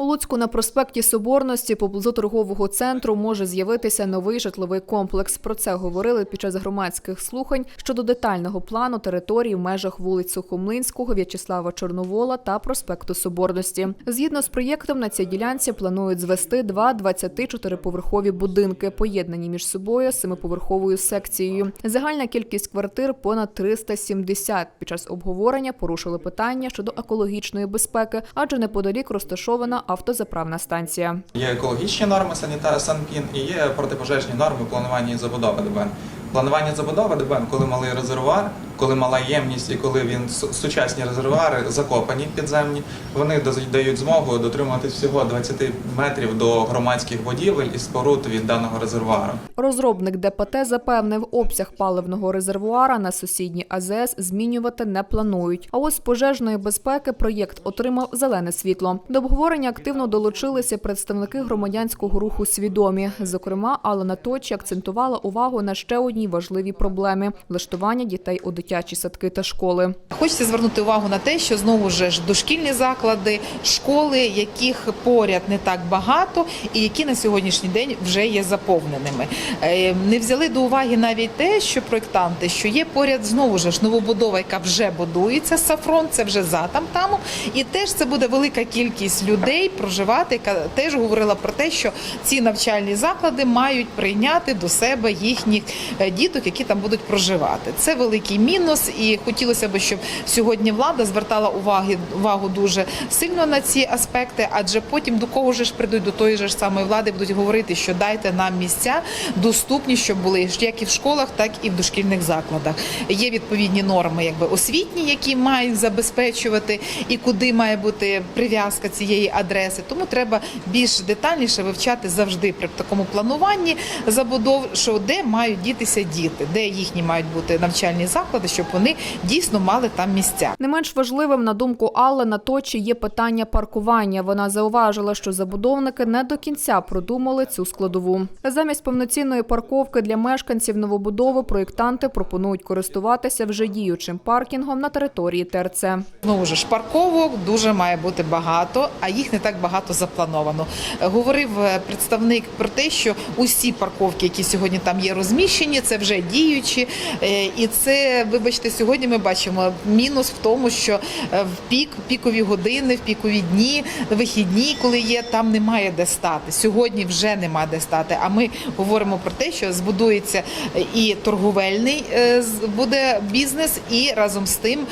У Луцьку на проспекті Соборності поблизу торгового центру може з'явитися новий житловий комплекс. Про це говорили під час громадських слухань щодо детального плану території в межах вулиць Сухомлинського, В'ячеслава Чорновола та проспекту Соборності. Згідно з проєктом, на цій ділянці планують звести два 24-поверхові будинки, поєднані між собою семиповерховою секцією. Загальна кількість квартир понад 370. Під час обговорення порушили питання щодо екологічної безпеки, адже неподалік розташована автозаправна станція. Є екологічні норми саніта санпін і є протипожежні норми планування і забудови ДБН. Планування забудови ДБН, коли малий резервуар, коли мала ємність і коли він сучасні резервуари закопані підземні, вони дають змогу дотримуватись всього 20 метрів до громадських будівель і споруд від даного резервуару. Розробник ДПТ запевнив, обсяг паливного резервуара на сусідній АЗС змінювати не планують. А ось пожежної безпеки проєкт отримав зелене світло. До обговорення активно долучилися представники громадянського руху свідомі. Зокрема, Алла Точі акцентувала увагу на ще одній важливій проблемі влаштування дітей у дитячі садки та школи. Хочеться звернути увагу на те, що знову ж дошкільні заклади, школи, яких поряд не так багато, і які на сьогоднішній день вже є заповненими. Е, Не взяли до уваги навіть те, що проєктанти, що є поряд знову ж новобудова, яка вже будується Сафрон, це вже за тамтамом, і теж це буде велика кількість людей проживати, яка теж говорила про те, що ці навчальні заклади мають прийняти до себе їхніх е, діток, які там будуть проживати. Це великий мінус, і хотілося б, щоб сьогодні влада звертала уваги увагу дуже сильно на ці аспекти, адже потім до кого ж прийдуть до тої ж самої влади, будуть говорити, що дайте нам місця доступні, щоб були як і в школах, так і в дошкільних закладах. Є відповідні норми, якби освітні, які мають забезпечувати, і куди має бути прив'язка цієї адреси. Тому треба більш детальніше вивчати завжди при такому плануванні забудов, що де мають дітися діти, де їхні мають бути навчальні заклади, щоб вони дійсно мали там місця. Не менш важливим, на думку Алли, на точі є питання паркування. Вона зауважила, що забудовники не до кінця продумали цю складову. Замість повноцінної парковки для мешканців новобудови проєктанти пропонують користуватися вже діючим паркінгом на території ТРЦ. Знову ж парковок дуже має бути багато, а їх не так багато заплановано. Говорив е, представник про те, що усі парковки, які сьогодні там є розміщені, це вже діючі. Е, І це, вибачте, сьогодні ми бачимо мінус в тому, що е, в пік, пікові години, в пікові дні, вихідні, коли є, там немає де стати. Сьогодні вже немає де стати. А ми говоримо про те, що збудується е, і торговельний е, буде бізнес, і разом з тим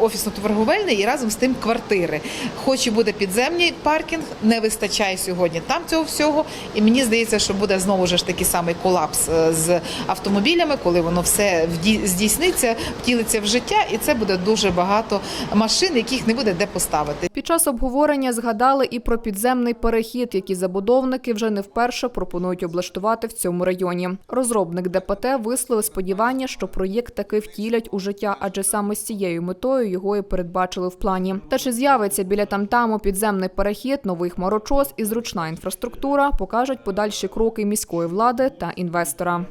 офісно-торговельний, і разом з тим квартири. Хоч і буде підземний паркінг, не вистачає сьогодні там цього всього. І мені здається, що буде знову ж такий самий колапс з автомобілями, коли воно все вді- здійсниться, втілиться в життя, і це буде дуже багато машин, яких не буде де поставити. Під час обговорення згадали і про підземний перехід, який забудовники вже не вперше пропонують облаштувати в цьому районі. Розробник ДПТ висловив сподівання, що проєкт таки втілять у життя, адже саме з цією метою його і передбачили в плані. Та чи з'явиться біля тамтаму підземний перехід, новий хмарочос і зручна інфраструктура покажуть подальші кроки міської влади та інвестора.